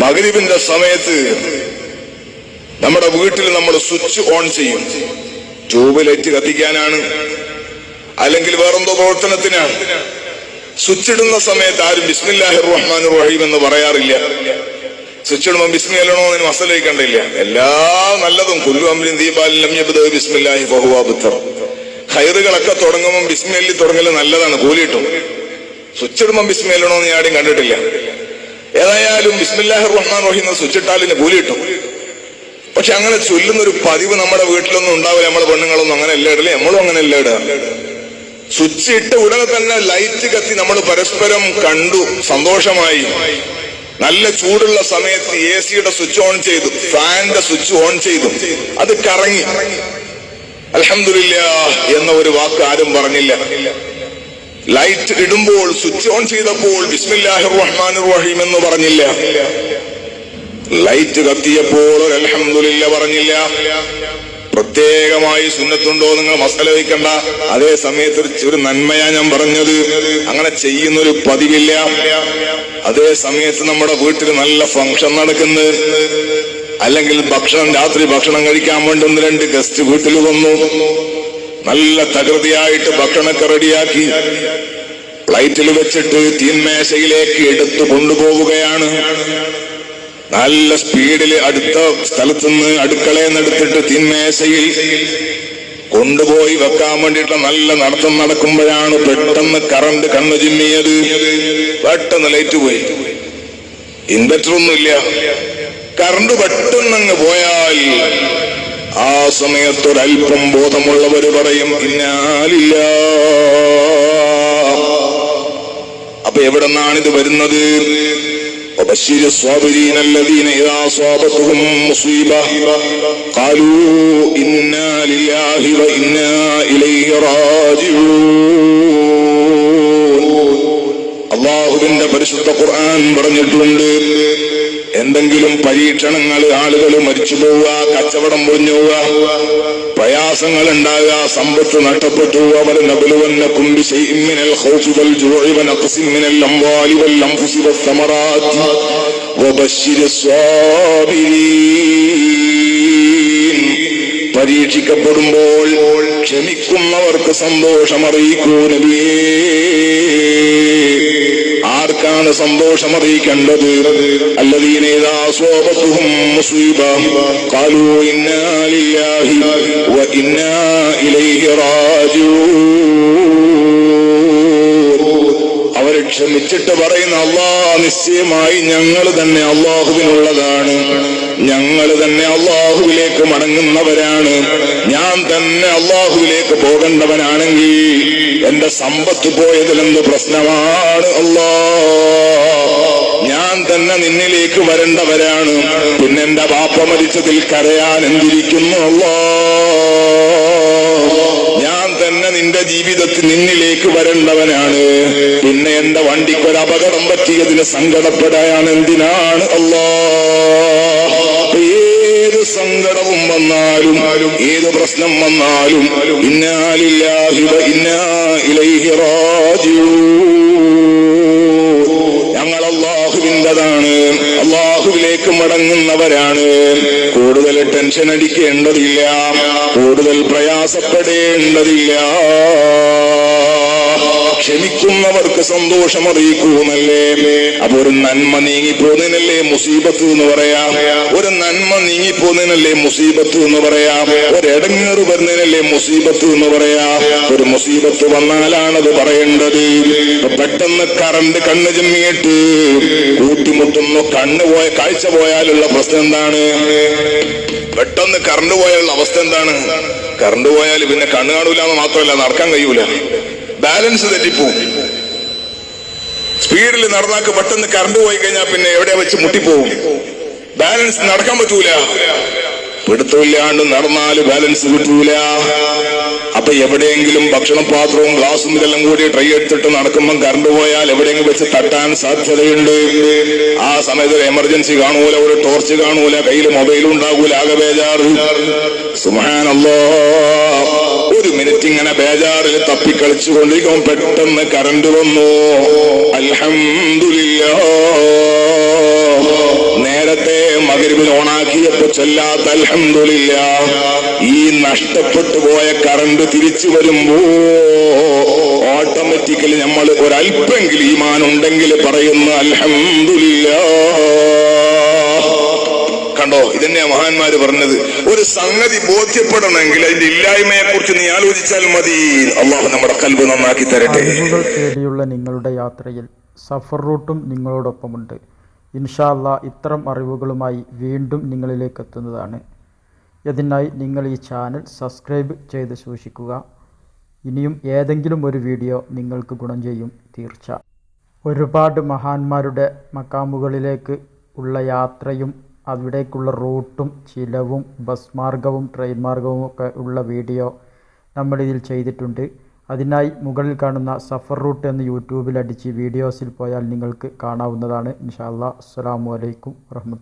മകരിവിന്റെ സമയത്ത് നമ്മുടെ വീട്ടിൽ നമ്മൾ സ്വിച്ച് ഓൺ ചെയ്യും. ട്യൂബ് ലൈറ്റ് കത്തിക്കാനാണ് അല്ലെങ്കിൽ വേറെന്തോ പ്രവർത്തനത്തിനാണ്. സ്വിച്ച് ഇടുന്ന സമയത്ത് ആരും ബിസ്മില്ലാഹിർ റഹ്മാൻ റഹീം എന്ന് പറയാറില്ല. സ്വിച്ച് ഇടുമ്പോൾ ബിസ്മി അല്ലണോ എന്ന് മസലയിക്കണ്ടില്ല എല്ലാ നല്ലതും കുല്ലു അമ്രിൻ ദീപാലിൻ ബിസ്മില്ലാഹി ഹൈറുകളൊക്കെ തുടങ്ങുമ്പോൾ ബിസ്മില്ലി തുടങ്ങൽ നല്ലതാണ് കൂലിയിട്ടും സ്വിച്ച് ഇടുമ്പോൾ ബിസ്മി അല്ലണോ എന്ന് ഞാൻ ആരും കണ്ടിട്ടില്ല. ഏതായാലും ബിസ്മില്ലാഹിർ റഹ്മാൻ റഹീം എന്ന് സ്വിച്ചിട്ടാലിന് കൂലി കിട്ടും. പക്ഷെ അങ്ങനെ ചൊല്ലുന്ന ഒരു പതിവ് നമ്മുടെ വീട്ടിലൊന്നും ഉണ്ടാവില്ല. നമ്മുടെ പെണ്ണുങ്ങളൊന്നും അങ്ങനെ അല്ല ഇടല്ലേ നമ്മളും അങ്ങനെ അല്ല ഇടുക സ്വിച്ച് ഇട്ട ഉടനെ തന്നെ ലൈറ്റ് കത്തി നമ്മൾ പരസ്പരം കണ്ടു സന്തോഷമായി. നല്ല ചൂടുള്ള സമയത്ത് എ സിയുടെ സ്വിച്ച് ഓൺ ചെയ്തു ഫാനിന്റെ സ്വിച്ച് ഓൺ ചെയ്തു. അത് കറങ്ങി. അലഹമില്ല എന്ന ഒരു വാക്ക് ആരും പറഞ്ഞില്ല. ലൈറ്റ് ഇടുമ്പോൾ സ്വിച്ച് ഓൺ ചെയ്തപ്പോൾ ബിസ്മില്ലാഹിർ റഹീം എന്ന് പറഞ്ഞില്ല. ലൈറ്റ് കത്തിയപ്പോൾ അലഹമില്ല പറഞ്ഞില്ല. പ്രത്യേകമായി സുന്നത്തുണ്ടോ നിങ്ങൾ മസാല വയ്ക്കണ്ട. അതേ സമയത്ത് ഒരു ഒരു നന്മയാ ഞാൻ പറഞ്ഞത്. അങ്ങനെ ചെയ്യുന്നൊരു പതിവില്ല. അതേ സമയത്ത് നമ്മുടെ വീട്ടിൽ നല്ല ഫംഗ്ഷൻ നടക്കുന്നു. അല്ലെങ്കിൽ ഭക്ഷണം രാത്രി ഭക്ഷണം കഴിക്കാൻ വേണ്ടി ഒന്ന് രണ്ട് ഗസ്റ്റ് വീട്ടിൽ വന്നു. നല്ല തകൃതിയായിട്ട് ഭക്ഷണമൊക്കെ റെഡിയാക്കി. ഫ്ലൈറ്റിൽ വെച്ചിട്ട് തീന്മേശയിലേക്ക് എടുത്തു കൊണ്ടുപോവുകയാണ്. നല്ല സ്പീഡിൽ അടുത്ത സ്ഥലത്തുനിന്ന് അടുക്കളയിൽ നിന്നെടുത്തിട്ട് തീന്മേശയിൽ കൊണ്ടുപോയി വെക്കാൻ വേണ്ടിയിട്ട് നല്ല നടത്തം നടക്കുമ്പോഴാണ് പെട്ടെന്ന് കറണ്ട് കണ്ണു ചിമ്മിയത്. പെട്ടെന്ന് ലൈറ്റ് പോയി. ഇൻവെർട്ടർ ഒന്നുമില്ല. കറണ്ട് പെട്ടെന്ന് അങ്ങ് പോയാൽ ആ സമയത്തൊരല്പം ബോധമുള്ളവര് പറയും ഇന്നാലില്ല അപ്പൊ എവിടെ നിന്നാണ് ഇത് വരുന്നത് وبشر الصابرين الذين إذا أصابتهم مصيبة قالوا إنا لله وإنا إليه راجعون അള്ളാഹുവിന്റെ പരിശുദ്ധ ഖുർആൻ പറഞ്ഞിട്ടുണ്ട് എന്തെങ്കിലും പരീക്ഷണങ്ങൾ ആളുകൾ മരിച്ചു പോവുക കച്ചവടം പൊളിഞ്ഞു പോവുക പ്രയാസങ്ങൾ ഉണ്ടാകുക സമ്പത്ത് നഷ്ടപ്പെട്ടു അവർ നബലുവന്ന കുമ്പി മിനൽ ഖൗഫി വൽ ജൂഇ വനഖ്സിൻ മിനൽ അംവാലി വൽ അൻഫുസി വസ്സമറാത്തി വബശ്ശിരിസ് പരീക്ഷിക്കപ്പെടുമ്പോൾ ക്ഷമിക്കുന്നവർക്ക് സന്തോഷം അറിയിക്കൂ നബിയേ. ആർക്കാണ് സന്തോഷം അറിയിക്കേണ്ടത്? അവരെ ക്ഷമിച്ചിട്ട് പറയുന്ന അള്ളാ നിശ്ചയമായി ഞങ്ങൾ തന്നെ അള്ളാഹുവിനുള്ളതാണ്. ഞങ്ങൾ തന്നെ അള്ളാഹുവിലേക്ക് മടങ്ങുന്നവരാണ്. ഞാൻ തന്നെ അള്ളാഹുവിലേക്ക് പോകേണ്ടവനാണെങ്കിൽ എന്റെ സമ്പത്ത് പോയതിലെന്ത് പ്രശ്നമാണ് അള്ളാ? ഞാൻ തന്നെ നിന്നിലേക്ക് വരേണ്ടവരാണ്. പിന്നെ എന്റെ ബാപ്പ മരിച്ചതിൽ കരയാൻ എന്തിരിക്കുന്നു അള്ളാ? ഞാൻ തന്നെ നിന്റെ ജീവിതത്തിൽ നിന്നിലേക്ക് വരേണ്ടവനാണ്. പിന്നെ എന്റെ വണ്ടിക്കൊരു അപകടം പറ്റിയതിന് സങ്കടപ്പെടാൻ എന്തിനാണ് അല്ലാ ഏത് സങ്കടവും വന്നാലും ഏത് പ്രശ്നം വന്നാലും ഇന്നാലില്ലാഹി വ ഇന്നാ ഇലൈഹി ഞങ്ങൾ അള്ളാഹുവിന്റെതാണ്. അള്ളാഹുവിലേക്ക് മടങ്ങുന്നവരാണ്. കൂടുതൽ ടെൻഷൻ അടിക്കേണ്ടതില്ല. കൂടുതൽ പ്രയാസപ്പെടേണ്ടതില്ല. ക്ഷമിക്കുന്നവർക്ക് സന്തോഷം അറിയിക്കൂന്നല്ലേ അപ്പൊ ഒരു നന്മ നീങ്ങിപ്പോന്നതിനല്ലേ മുസീബത്ത് എന്ന് പറയാം? ഒരു നന്മ നീങ്ങിപ്പോന്നതിനല്ലേ മുസീബത്ത് എന്ന് പറയാം? ഒരിടങ്ങേറ് വരുന്നതിനല്ലേ മുസീബത്ത് എന്ന് പറയാം? ഒരു മുസീബത്ത് വന്നാലാണത് പറയേണ്ടത്. പെട്ടെന്ന് കറണ്ട് കണ്ണ് ചെമ്മിയിട്ട് കൂട്ടിമുട്ടുന്നു. കണ്ണ് പോയ കാഴ്ച പോയാലുള്ള പ്രശ്നം എന്താണ്? പെട്ടെന്ന് കറണ്ട് പോയാലുള്ള അവസ്ഥ എന്താണ്? കറണ്ട് പോയാൽ പിന്നെ കണ്ണ് കാണൂല എന്ന് മാത്രമല്ല നടക്കാൻ കഴിയൂല. ബാലൻസ് തെറ്റിപ്പോവും സ്പീഡിൽ നടന്നാക്ക് പെട്ടെന്ന് കറണ്ട് പോയി കഴിഞ്ഞാൽ പിന്നെ എവിടെ വെച്ച് മുട്ടിപ്പോവും. ബാലൻസ് നടക്കാൻ പറ്റൂല. പിടുത്തമില്ലാണ്ട് നടന്നാൽ ബാലൻസ് കിട്ടൂല. അപ്പൊ എവിടെയെങ്കിലും ഭക്ഷണ പാത്രവും ഗ്ലാസും ഇതെല്ലാം കൂടി ട്രൈ എടുത്തിട്ട് നടക്കുമ്പോൾ കറണ്ട് പോയാൽ എവിടെയെങ്കിലും വെച്ച് തട്ടാൻ സാധ്യതയുണ്ട്. ആ സമയത്ത് ഒരു എമർജൻസി കാണൂല ഒരു ടോർച്ച് കാണൂല കയ്യിൽ മൊബൈൽ ഉണ്ടാകൂല ആകെ ബേജാറ്. സുഹാനല്ലോ ഒരു മിനിറ്റ് ഇങ്ങനെ ബേജാറിൽ തപ്പിക്കളിച്ചു കൊണ്ടിരിക്കും പെട്ടെന്ന് കറണ്ട് വന്നു. അൽഹംദുലില്ലാ. മകരിവിൽ ഓണാക്കിയപ്പോ ചൊല്ലാത്ത അൽഹംദുലില്ല. ഈ നഷ്ടപ്പെട്ടു പോയ കറണ്ട് തിരിച്ചു വരുമ്പോ ഓട്ടോമാറ്റിക്കലി നമ്മൾ ഒരല്പെങ്കിലും ഈമാൻ ഉണ്ടെങ്കിൽ പറയുന്നു അലഹമില്ല കണ്ടോ ഇതന്നെ മഹാന്മാര് പറഞ്ഞത്. ഒരു സംഗതി ബോധ്യപ്പെടണമെങ്കിൽ അതിന്റെ ഇല്ലായ്മയെ കുറിച്ച് നീ ആലോചിച്ചാൽ മതി. അള്ളാഹു നമ്മുടെ കൽബ് നന്നാക്കി തരട്ടെ. തേടിയുള്ള നിങ്ങളുടെ യാത്രയിൽ സഫർ റൂട്ടും നിങ്ങളോടൊപ്പമുണ്ട്. ഇൻഷാല്ല ഇത്തരം അറിവുകളുമായി വീണ്ടും നിങ്ങളിലേക്ക് എത്തുന്നതാണ്. ഇതിനായി നിങ്ങൾ ഈ ചാനൽ സബ്സ്ക്രൈബ് ചെയ്ത് സൂക്ഷിക്കുക. ഇനിയും ഏതെങ്കിലും ഒരു വീഡിയോ നിങ്ങൾക്ക് ഗുണം ചെയ്യും തീർച്ച. ഒരുപാട് മഹാന്മാരുടെ മക്കാമുകളിലേക്ക് ഉള്ള യാത്രയും അവിടേക്കുള്ള റൂട്ടും ചിലവും ബസ് മാർഗവും ട്രെയിൻ മാർഗവും ഒക്കെ ഉള്ള വീഡിയോ നമ്മളിതിൽ ചെയ്തിട്ടുണ്ട്. അതിനായി മുകളിൽ കാണുന്ന സഫർ റൂട്ട് എന്ന് യൂട്യൂബിൽ അടിച്ച് വീഡിയോസിൽ പോയാൽ നിങ്ങൾക്ക് കാണാവുന്നതാണ്. ഇൻഷാ അസ്സാം അസ്സലാമു അലൈക്കും വറഹ്മത്തുള്ളാഹി